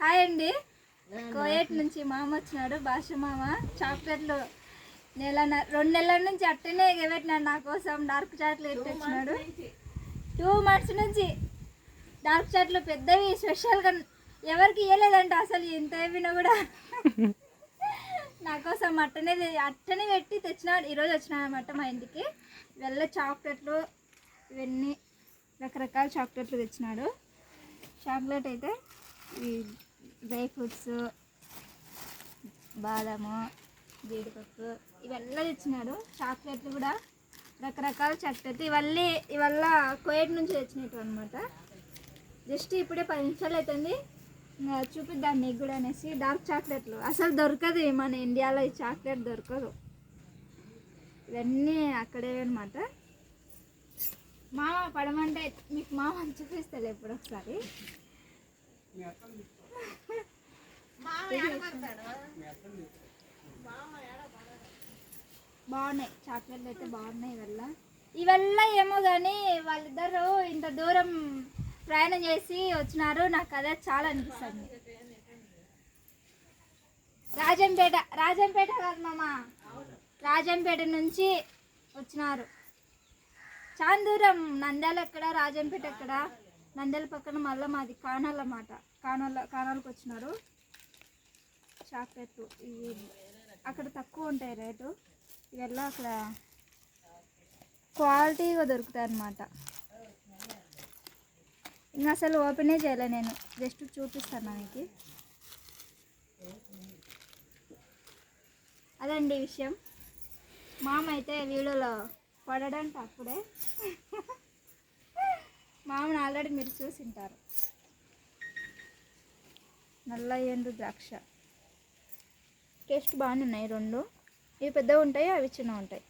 Hi అండి. Kuwait నుంచి మామ వచ్చినాడు భాష మామ. చాక్లెట్లు నెల రెండు నెలల నుంచి అట్టనే ఎగబెట్టినాడు నా కోసం. డార్క్ చాక్లెట్ తెచ్చినాడు టూ మంత్స్ నుంచి డార్క్ చాట్లు పెద్దవి స్పెషల్గా ఎవరికి ఇవ్వలేదంట అసలు ఎంత అయిపోయినా కూడా. నా కోసం అట్టనే అట్టనే పెట్టి తెచ్చినాడు. ఈరోజు వచ్చినాడు అనమాట మా ఇంటికి. వెళ్ళ చాక్లెట్లు ఇవన్నీ రకరకాల చాక్లెట్లు తెచ్చినాడు. చాక్లెట్ అయితే ఈ డ్రై ఫ్రూట్స్ బాదము జీడిపప్పు ఇవన్నీ తెచ్చినాడు. చాక్లెట్లు కూడా రకరకాల చాక్లెట్ ఇవన్నీ ఇవల్ల కోయట్ నుంచి తెచ్చినట్టు అనమాట జస్ట్ ఇప్పుడే పది నిమిషాలు అవుతుంది చూపిద్దాం నీకు కూడా అనేసి. డార్క్ చాక్లెట్లు. అసలు దొరకదు మన ఇండియాలో ఈ చాక్లెట్ దొరకదు. ఇవన్నీ అక్కడే అనమాట పడమంటే మీకు మామ అని చూపిస్తాను ఎప్పుడు ఒకసారి. బాగున్నాయి. చాక్లెట్లు అయితే బాగున్నాయి ఇవల్ల. ఇవల్ల ఏమో కానీ వాళ్ళిద్దరు ఇంత దూరం ప్రయాణం చేసి వచ్చినారు. నాకు అదే చాలా అనిపిస్తుంది. రాజంపేట రాజంపేట కాదు మామ. రాజంపేట నుంచి వచ్చినారు. చాలా దూరం నంద్యాల ఎక్కడ రాజంపేట ఎక్కడ? నంద్యాల పక్కన మళ్ళీ మాది కానాల అన్నమాట. కానాల కానాలకు వచ్చినారు. చాక్లెట్లు ఇవి అక్కడ తక్కువ ఉంటాయి రేటు. ఇవల్ల అక్కడ క్వాలిటీగా దొరుకుతాయి అన్నమాట. ఇంకా అసలు ఓపెనే చేయలే నేను. జస్ట్ చూపిస్తాను మనకి. అదండి విషయం. మామ అయితే వీడియోలో పడడంట అప్పుడే. మామని ఆల్రెడీ మీరు చూసింటారు. నల్ల ఎండు ద్రాక్ష. టేస్ట్ బాగానే ఉన్నాయి రెండు. ఇవి పెద్దగా ఉంటాయి? అవి చిన్నగా ఉంటాయి.